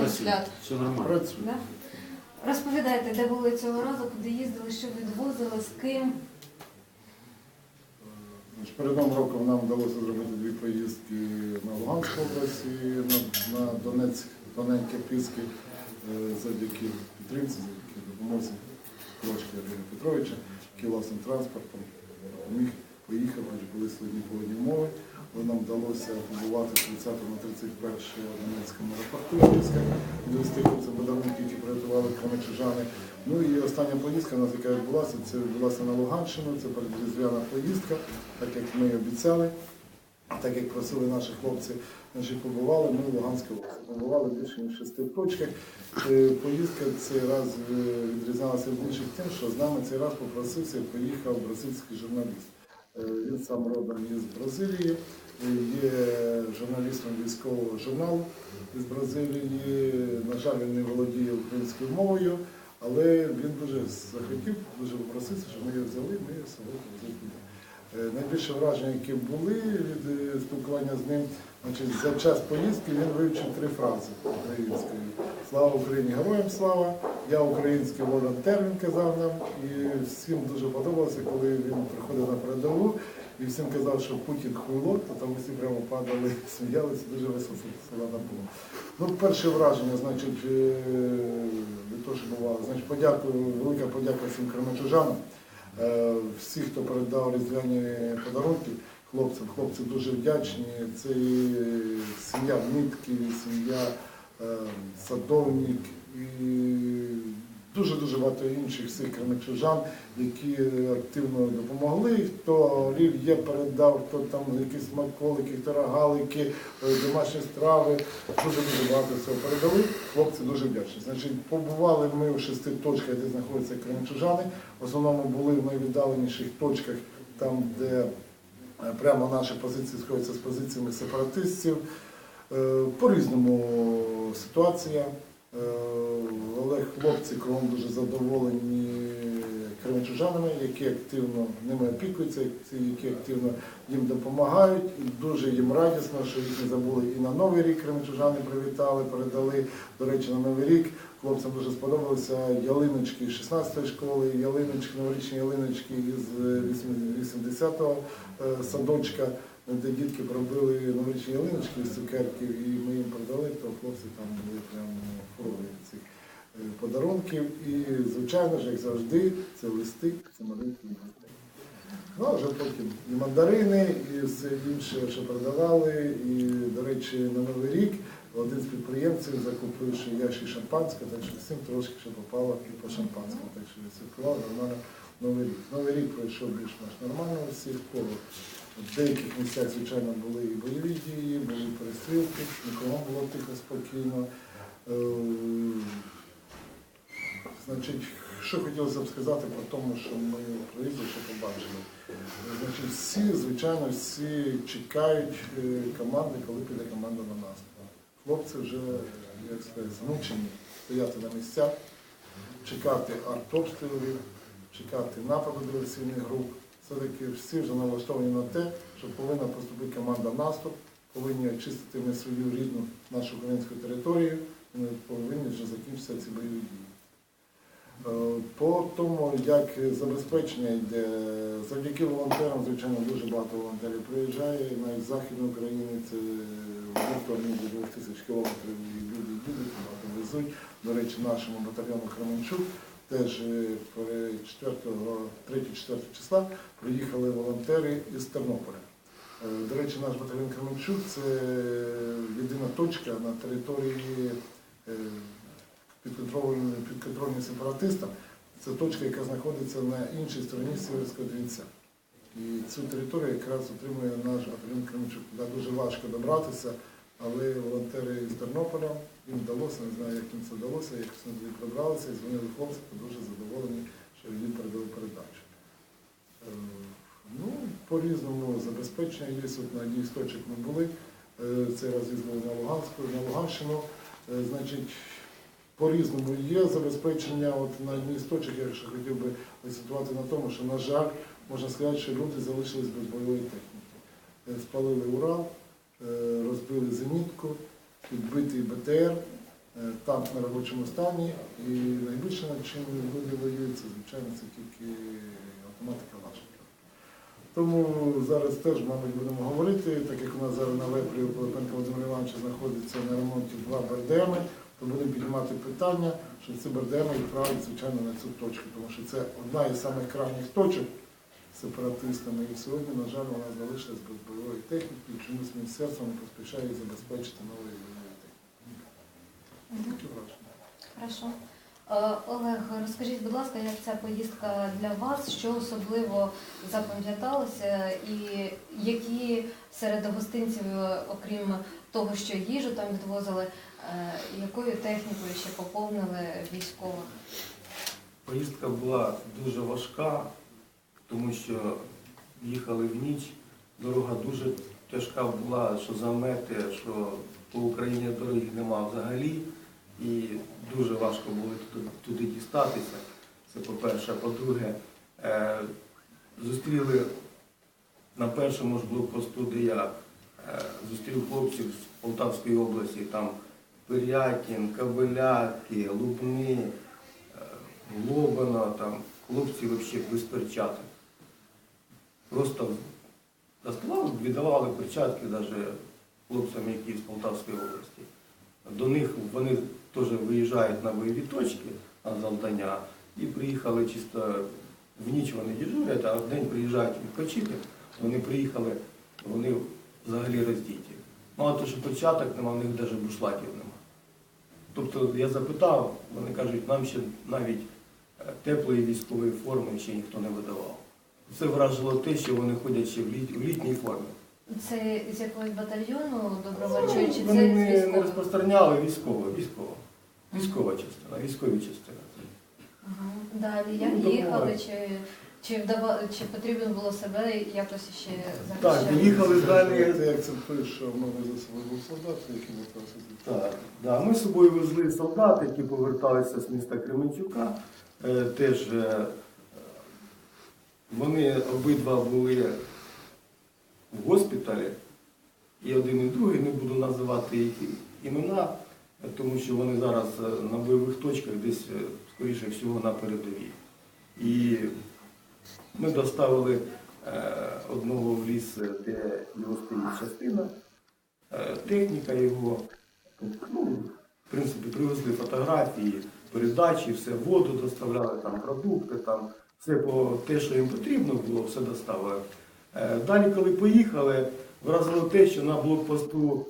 Працює. Все нормально. Да? Розповідайте, де були цього разу, куди їздили, що відвозили, з ким. Перед новим роком нам вдалося зробити дві поїздки на Луганську область і на, на Донецьк, Донецьке Піски е, завдяки підтримці, завдяки допомозі Клочка Ірина Петровича, який власним транспортом міг поїхати, хоч були складні погодні умови. Нам вдалося побувати з 30 на 31 в Донецькому аеропорту довести хлопцям подарунки, які приготували кременчужани. Ну і остання поїздка, у нас, яка відбулася, це відбулася на Луганщину, це передріздвяна поїздка, так як ми обіцяли, так як просили наші хлопці, значить, побували ми в Луганській області. Побували більше ніж шести точках. Е, Поїздка цей раз е, відрізнялася від інших тим, що з нами цей раз попросився і поїхав бразильський журналіст. Е, Він сам родом із Бразилії, є журналістом військового журналу із Бразилії. На жаль, він не володіє українською мовою, але він дуже захотів, дуже попросився, щоб ми його взяли, ми його з собою повезли туди. Е, Найбільше враження, які були від е, спілкування з ним, значить, за час поїздки він вивчив три фрази українською. Слава Україні, героям слава! Я український волонтер, він казав нам. І всім дуже подобалося, коли він приходив на передову і всім казав, що Путін хуйло, то там всі прямо падали, сміялися, дуже слова було. Ну, перше враження, значить, е, від того, що бувало, значить, подякую, велика подяка всім кременчужанам. Е, Всі, хто передав різдвяні подарунки хлопцям, хлопці дуже вдячні. Це і сім'я Внитків, сім'я е, Садовник і дуже-дуже багато інших всіх кременчужан, які активно допомогли. Хто олів'є передав, хто там якісь смаколики, хто рогалики, е, домашні страви. Дуже-дуже багато всього передали. Хлопці дуже вдячні. Значить, побували ми в шести точках, де знаходяться кременчужани. В основному були в найвіддаленіших точках, там, де е, прямо наші позиції сходяться з позиціями сепаратистів. Е, По-різному ситуація. Е, Але хлопці кругом дуже задоволені кременчужанами, які активно ними опікуються, які активно їм допомагають. Дуже їм радісно, що їх не забули і на Новий рік кременчужани привітали, передали. До речі, на Новий рік хлопцям дуже сподобалися ялиночки з 16-ї школи, ялиночки, новорічні ялиночки із е, 80-го е, садочка де дітки пробили новорічні ялиночки з цукерків, і ми їм продали, то хлопці там були прямо е, подарунків. І, звичайно ж, як завжди, це листи, це маленькі діти. Ну, а вже потім і мандарини, і все інше, що продавали. І, до речі, на Новий рік один з підприємців закупив ще ящик шампанського, так що всім трошки ще попало і по шампанському. Так що святкував нормально Новий рік. Новий рік пройшов більш-менш нормально у всіх коло. В деяких місцях, звичайно, були і бойові дії, були перестрілки, нікому було тихо, спокійно. Значить, що хотілося б сказати про тому, що ми що побачили. Значить, всі, звичайно, всі чекають е, команди, коли піде команда на нас. Хлопці вже, як сказати, змучені стояти на місцях, чекати артобстрілів, чекати нападу диверсійних груп. Все-таки всі вже налаштовані на те, що повинна поступити команда наступ, повинні очистити ми свою рідну нашу українську територію, і ми повинні вже закінчитися ці бойові дії. Е, По тому, як забезпечення йде, завдяки волонтерам, звичайно, дуже багато волонтерів приїжджає, навіть з Західної України, це в стороні до 2 тисяч кілометрів люди їдуть, багато везуть. До речі, нашому батальйону Кременчук теж 3-4 числа приїхали волонтери із Тернополя. Е, До речі, наш батальйон Кременчук це єдина точка на території підконтрольної сепаратистам. Це точка, яка знаходиться на іншій стороні Сіверського Двінця. І цю територію якраз отримує наш батальйон Кременчук. Туди дуже важко добратися, але волонтери з Тернополя їм вдалося, не знаю, як їм це вдалося, як вони туди пробралися і дзвонили хлопці, дуже задоволені, що їм передали передачу. Е, Ну, по-різному забезпечення є. От на одній з точок ми були. Е, Цей раз їздили на Луганську, на Луганщину. Е, Значить, по-різному є забезпечення. От на одній з точок я ще хотів би акцентувати на тому, що, на жаль, можна сказати, що люди залишились без бойової техніки. Е, Спалили Урал, е, розбили зенітку, підбитий БТР. е, танк на робочому стані. І найбільше над чим люди воюють, це звичайно це тільки автоматика наша. Тому зараз теж, мабуть, будемо говорити, так як у нас зараз на вепрі Пилипенка Володимира Івановича знаходиться на ремонті два БРДМи, то будемо піднімати питання, що ці БРДМи відправити, звичайно, на цю точку, тому що це одна із самих крайніх точок сепаратистами. І сьогодні, на жаль, вона залишилась без бойової техніки, і чомусь міністерство не поспішає забезпечити новою бойовою технікою. Такі враження. Хорошо. Е, Олег, розкажіть, будь ласка, як ця поїздка для вас, що особливо запам'яталося, і які серед гостинців, окрім того, що їжу там відвозили, якою технікою ще поповнили військових? Поїздка була дуже важка, тому що їхали в ніч. Дорога дуже тяжка була, що замети, що по Україні дороги нема взагалі. І дуже важко було туди, туди дістатися. Це по-перше. По-друге, е, зустріли на першому ж блокпосту, де я е, зустрів хлопців з Полтавської області, там Пирятін, Кабеляки, Лубни. е, Лобана, там хлопці взагалі без перчаток. Просто доставали, віддавали перчатки навіть хлопцям, які з Полтавської області. До них вони теж виїжджають на бойові точки на завдання і приїхали чисто в ніч вони дежурять, а в день приїжджають відпочити. Вони приїхали, вони взагалі роздіті. Мало того, що перчаток нема, в них навіть бушлатів нема. Тобто я запитав, вони кажуть, нам ще навіть е, теплої військової форми ще ніхто не видавав. Це вражило те, що вони ходять ще в, літ, в літній формі. Це з якогось батальйону добровольчої, чи вони це з не, не розпространяли військово, військово. Військова частина, військові частини. Ага. Далі як Ну, їхали, чи, чи, вдава, чи потрібно було себе якось ще Так, захищати? їхали далі. Як це пише, ми за собою був солдат, який вертався Так, да. Ми з собою везли солдат, які поверталися з міста Кременчука. Е, теж е, вони обидва були в госпіталі, і один і другий, не буду називати їх імена, е, тому що вони зараз е, на бойових точках десь, е, скоріше всього, на передовій. І ми доставили е, одного в ліс, е, де його стоїть частина, е, техніка його. Ну, в принципі, привезли фотографії, передачі, все, воду доставляли, там продукти, там все по те, що їм потрібно було, все доставили. Далі, коли поїхали, вразило те, що на блокпосту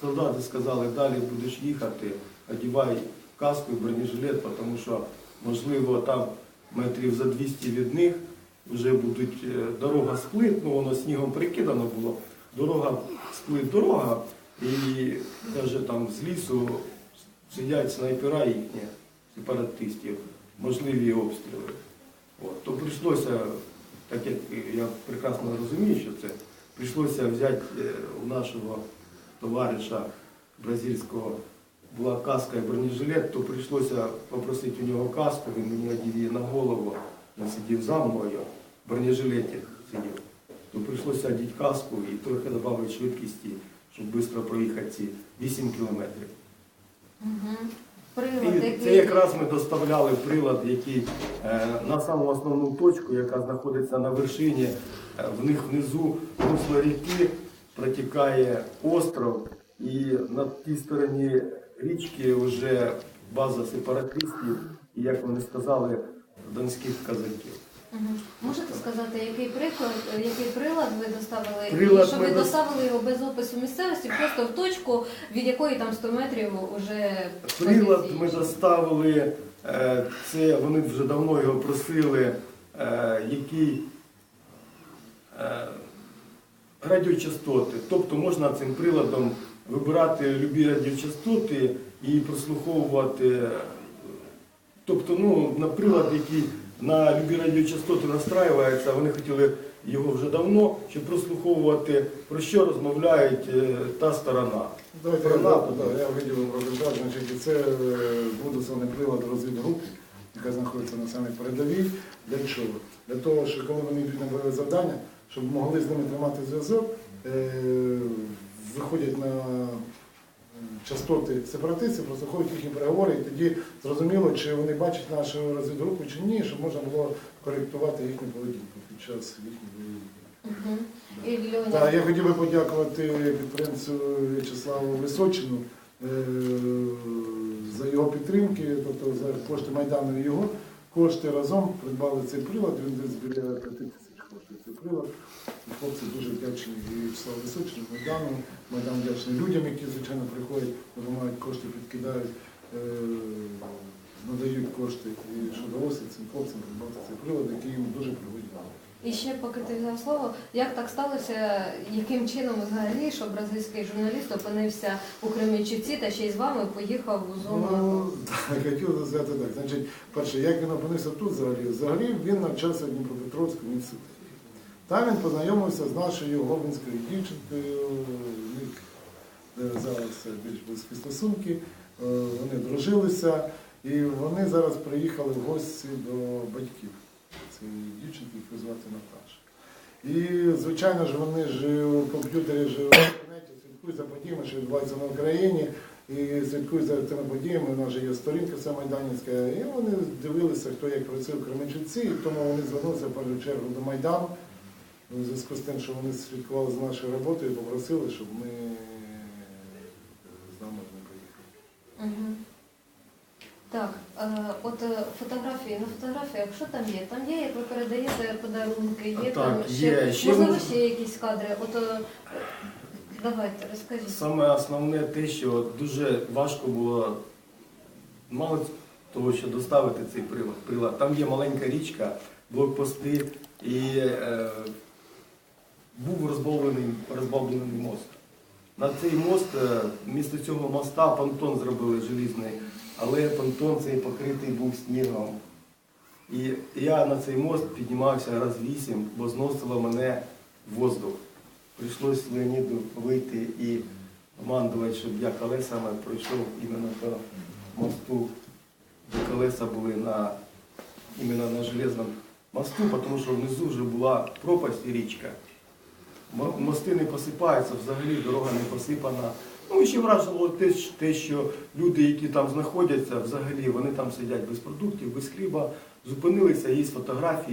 солдати сказали, далі будеш їхати, одівай каску і бронежилет, тому що, можливо, там метрів за 200 від них вже будуть е, дорога сплит, ну воно снігом прикидано було, дорога сплит дорога, і навіть там з лісу сидять снайпера їхні, сепаратистів, можливі обстріли. От, то прийшлося, так як я прекрасно розумію, що це, прийшлося взяти е, у нашого товариша бразильського була каска і бронежилет, то прийшлося попросити у нього каску, він мені одів її на голову, він сидів за мною, в бронежилеті сидів. То прийшлося одіти каску і трохи додати швидкості, щоб швидко проїхати ці 8 кілометрів. Угу. Привод, І це якраз ми доставляли прилад, який е, на саму основну точку, яка знаходиться на вершині, е, в них внизу русло ріки протікає остров, і на тій стороні річки вже база сепаратистів, і як вони сказали, донських казаків. Мгм. Можете сказати, який приклад, який прилад ви доставили, Прилад і що ми ви дос- доставили його без опису місцевості, просто в точку, від якої там 100 метрів уже Прилад позиції? ми доставили, е, це вони вже давно його просили, е, який е, радіочастоти. Тобто можна цим приладом вибирати любі радіочастоти і прослуховувати. Тобто, ну, на прилад, який на любі радіочастоти настраюється, вони хотіли його вже давно, щоб прослуховувати, про що розмовляють е, та сторона. Давайте Про я, да, я виділив розгляд, значить, це е, буде саме прилад розвідгрупи, яка знаходиться на самій передовій. Для чого? Для того, що коли вони йдуть на бойове завдання, щоб могли з ними тримати зв'язок, е, виходять на частоти сепаратистів, прослуховують їхні переговори, і тоді зрозуміло, чи вони бачать нашу розвідгрупу чи ні, щоб можна було коректувати їхню поведінку під час їхніх бойових дій. Так, я хотів би подякувати підприємцю В'ячеславу Височину е, за його підтримки, тобто за кошти Майдану і його кошти. Разом придбали цей прилад, він десь біля 5 тисяч коштує цей прилад. І хлопці дуже вдячні і В'ячеславу Височину, Майдану, Майдан вдячний людям, які, звичайно, приходять, допомагають кошти, підкидають, е, надають кошти. І що вдалося цим хлопцям придбати цей прилад, який їм дуже приводить. і ще поки ти взяв слово, як так сталося, яким чином взагалі, що бразильський журналіст опинився у Кременчуці та ще й з вами поїхав у зону Ну, так, хотів сказати так. Значить, перше, як він опинився тут взагалі? Взагалі він навчався в Дніпропетровському університеті. Там він познайомився з нашою глобинською дівчинкою, е, зараз більш близькі стосунки, е, вони дружилися, і вони зараз приїхали в гості до батьків цієї дівчинки, яку звати Наташа. І, звичайно ж, вони ж у комп'ютері, ж в інтернеті слідкують за подіями, що відбуваються на Україні, і слідкують за цими подіями. У нас же є сторінка ця Майданівська, і вони дивилися, хто як працює в Кременчуці, тому вони звернулися в першу чергу до Майдану. У зв'язку з тим, що вони слідкували за нашою роботою, попросили, щоб ми з нами не приїхали. Мгм. Так, е, от е, фотографії, на фотографіях, що там є? Там є, як ви передаєте подарунки, є Так, там ще, є. Ще можливо, ми- ще якісь кадри. От е, давайте, розкажіть. Саме основне те, що дуже важко було мало того, що доставити цей прилад. прилад. Там є маленька річка, блокпости і е, був розбавлений, розбавлений мост. На цей мост, е, вмісто цього моста понтон зробили желізний, але понтон цей покритий був снігом. І я на цей мост піднімався раз вісім, бо зносило мене в воздух. Прийшлось Леоніду вийти і командувати, щоб я колесами пройшов іменно по мосту, де колеса були на, іменно на железному мосту, тому що внизу вже була пропасть і річка. Мо- Мости не посипаються, взагалі дорога не посипана. Ну і ще що- те, що люди, які там знаходяться, взагалі вони там сидять без продуктів, без хліба, зупинилися, є фотографії.